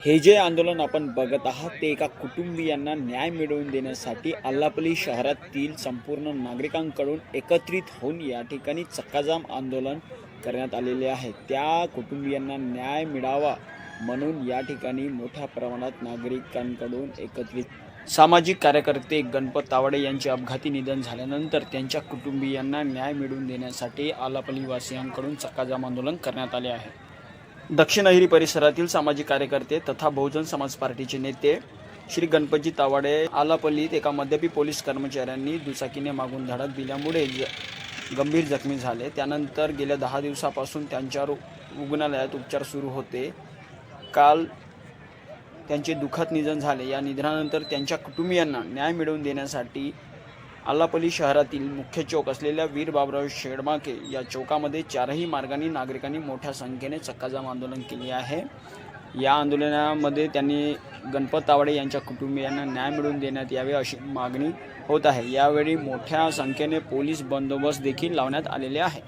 हे जे आंदोलन आपण बघत आहात ते एका कुटुंबियांना न्याय मिळवून देण्यासाठी अल्लापली शहरातील संपूर्ण नागरिकांकडून एकत्रित होऊन या ठिकाणी चक्काजाम आंदोलन करण्यात आलेले आहे. त्या कुटुंबियांना न्याय मिळावा म्हणून या ठिकाणी मोठ्या प्रमाणात नागरिकांकडून एकत्रित सामाजिक कार्यकर्ते गणपत तावडे यांचे अपघाती निधन झाल्यानंतर त्यांच्या कुटुंबियांना न्याय मिळवून देण्यासाठी आलापलीवासियांकडून चक्काजाम आंदोलन करण्यात आले आहे. दक्षिण अहिरी परिसरातील सामाजिक कार्यकर्ते तथा बहुजन समाज पार्टीचे नेते श्री गणपतजी तावाडे आलापल्लीत एका मद्यपी पोलीस कर्मचाऱ्यांनी दुचाकीने मागून धडक दिल्यामुळे ज गंभीर जखमी झाले. त्यानंतर गेल्या दहा दिवसापासून त्यांच्यावर रुग्णालयात उपचार सुरू होते. काल त्यांचे दुःखद निधन झाले. या निधनानंतर त्यांच्या कुटुंबियांना न्याय मिळवून देण्यासाठी आलापल्ली शहरातील मुख्य चौक असलेल्या वीर बाबराव शेडमाके या चौकामध्ये चारही मार्गाने नागरिकांनी मोठ्या संख्येने चक्काजाम आंदोलन केले आहे. या आंदोलनामध्ये त्यांनी गणपत तावडे यांच्या कुटुंबियांना न्याय मिळवून देण्यात यावे अशी मागणी होत आहे. यावेळी मोठ्या संख्येने पोलीस बंदोबस्त देखील लावण्यात आलेले आहे.